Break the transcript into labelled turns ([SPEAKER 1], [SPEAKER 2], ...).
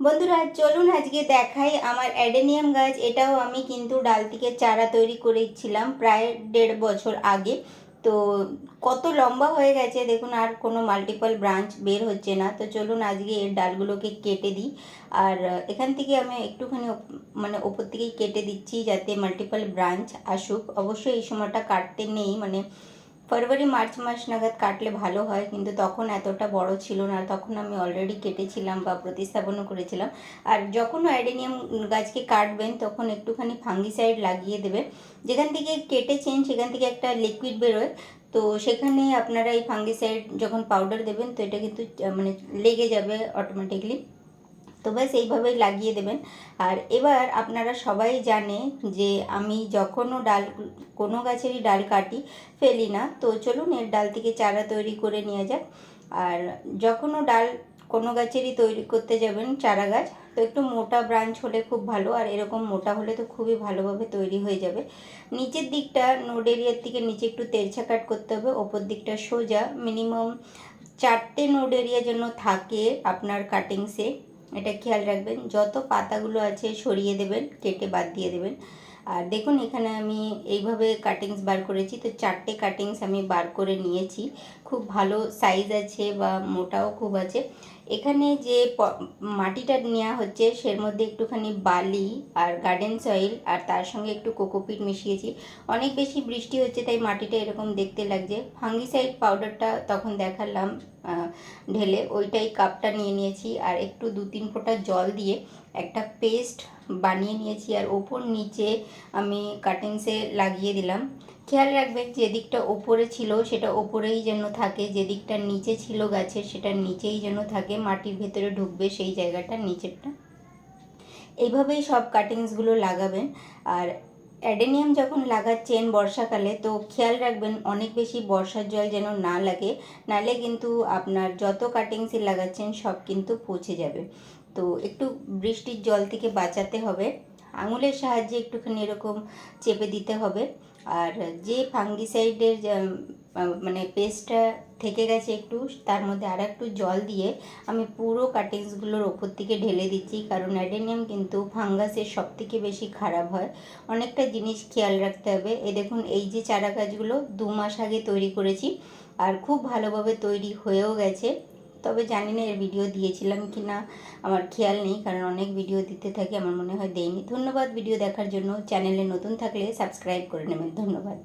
[SPEAKER 1] বন্ধুরা, চলুন আজকে দেখাই আমার অ্যাডেনিয়াম গাছ। এটাও আমি কিন্তু ডাল থেকে চারা তৈরি করেছিলাম প্রায় দেড় বছর আগে। তো কত লম্বা হয়ে গেছে, দেখুন, আর কোনো মাল্টিপল ব্রাঞ্চ বের হচ্ছে না। তো চলুন আজকে এর ডালগুলোকে কেটে দিই। আর এখান থেকে আমি একটুখানি মানে ওপর থেকেই কেটে দিচ্ছি যাতে মাল্টিপল ব্রাঞ্চ আসুক। অবশ্যই এই সময়টা কাটতে নেই মানে ফেব্রুয়ারি, মার্চ মাস নাগাদ কাটলে ভালো হয়, কিন্তু তখন এতটা বড় ছিল না। তখন আমি অলরেডি কেটেছিলাম বা প্রতিস্থাপনও করেছিলাম। আর যখন অ্যাডেনিয়াম গাছকে কাটবেন, তখন একটুখানি ফাঙ্গিসাইড লাগিয়ে দেবেন। যেখান থেকে কেটেছেন, সেখান থেকে একটা লিকুইড বেরোয়। তো সেখানে আপনারা এই ফাঙ্গিসাইড যখন পাউডার দেবেন, তো এটা কিন্তু মানে লেগে যাবে অটোমেটিকলি তো ব্যাস, এইভাবেই লাগিয়ে দেবেন। আর এবার আপনারা সবাই জানে যে আমি যখনও ডাল, কোনো গাছেরই ডাল কাটি ফেলি না, তো চলুন এর ডাল থেকে চারা তৈরি করে নিয়ে যাক। আর যখনও ডাল কোনো গাছেরই তৈরি করতে যাবেন চারা গাছ, তো একটু মোটা ব্রাঞ্চ হলে খুব ভালো, আর এরকম মোটা হলে তো খুবই ভালোভাবে তৈরি হয়ে যাবে। নিচের দিকটা নোড এরিয়ার থেকে নিচে একটু তেরছা কাট করতে হবে, ওপর দিকটা সোজা। মিনিমাম চারটে নোড এরিয়া যেন থাকে আপনার কাটিংসে এটা খেয়াল রাখবেন, যত পাতাগুলো আছে সরিয়ে দেবেন, কেটে বাদ দিয়ে দেবেন। আর দেখুন, এখানে আমি এইভাবে কাটিংস বার করেছি। তো চারটে কাটিংস আমি বার করে নিয়েছি। খুব ভালো সাইজ আছে বা মোটাও খুব আছে। এখানে যে মাটিটা নেওয়া হচ্ছে সের মধ্যে একটুখানি বালি আর গার্ডেন সয়েল আর তার সঙ্গে একটু কোকোপিট মিশিয়েছি। অনেক বেশি বৃষ্টি হচ্ছে তাই মাটিটা এরকম দেখতে লাগছে। ফাঙ্গিসাইড পাউডারটা তখন দেখালাম ঢেলে। ওইটাই কাপটা নিয়ে নিয়েছি আর একটু দু তিন ফোঁটা জল দিয়ে একটা পেস্ট বানিয়ে নিয়েছি। আর ওপর নিচে আমি কাটিংসে লাগিয়ে দিলাম। খেয়াল রাখবেন যে দিকটা ওপরে ছিল সেটা ওপরেই যেন থাকে যে দিকটা নিচে ছিল গাছের সেটা নিচেই যেন থাকে, মাটির ভেতরে ঢুকবে সেই জায়গাটা নিচেরটা। এইভাবেই সব কাটিংসগুলো লাগাবেন। আর অ্যাডেনিয়াম যখন লাগাচ্ছেন বর্ষাকালে, তো খেয়াল রাখবেন অনেক বেশি বর্ষার জল যেন না লাগে নাহলে কিন্তু আপনার যত কাটিংসই লাগাচ্ছেন সব কিন্তু পচে যাবে। তো একটু বৃষ্টির জল থেকে বাঁচাতে হবে, আঙুলের সাহায্যে একটুখানি এরকম চেপে দিতে হবে। আর যে ফাঙ্গিসাইডের মানে পেস্টটা থেকে গেছে একটু, তার মধ্যে আর একটু জল দিয়ে আমি পুরো কাটিংসগুলোর ওপর থেকে ঢেলে দিচ্ছি, কারণ অ্যাডেনিয়াম কিন্তু ফাঙ্গাসের সব থেকে বেশি খারাপ হয়। অনেকটা জিনিস খেয়াল রাখতে হবে। এ দেখুন, এই যে চারা গাছগুলো দু মাস আগে তৈরি করেছি, আর খুব ভালোভাবে তৈরি হয়েও গেছে। তবে জানি না এর ভিডিও দিয়েছিলাম কি না আমার খেয়াল নেই, কারণ অনেক ভিডিও দিতে থাকে, আমার মনে হয় দেয়নি। ধন্যবাদ ভিডিও দেখার জন্য। চ্যানেলে নতুন থাকলে সাবস্ক্রাইব করে নেবেন। ধন্যবাদ।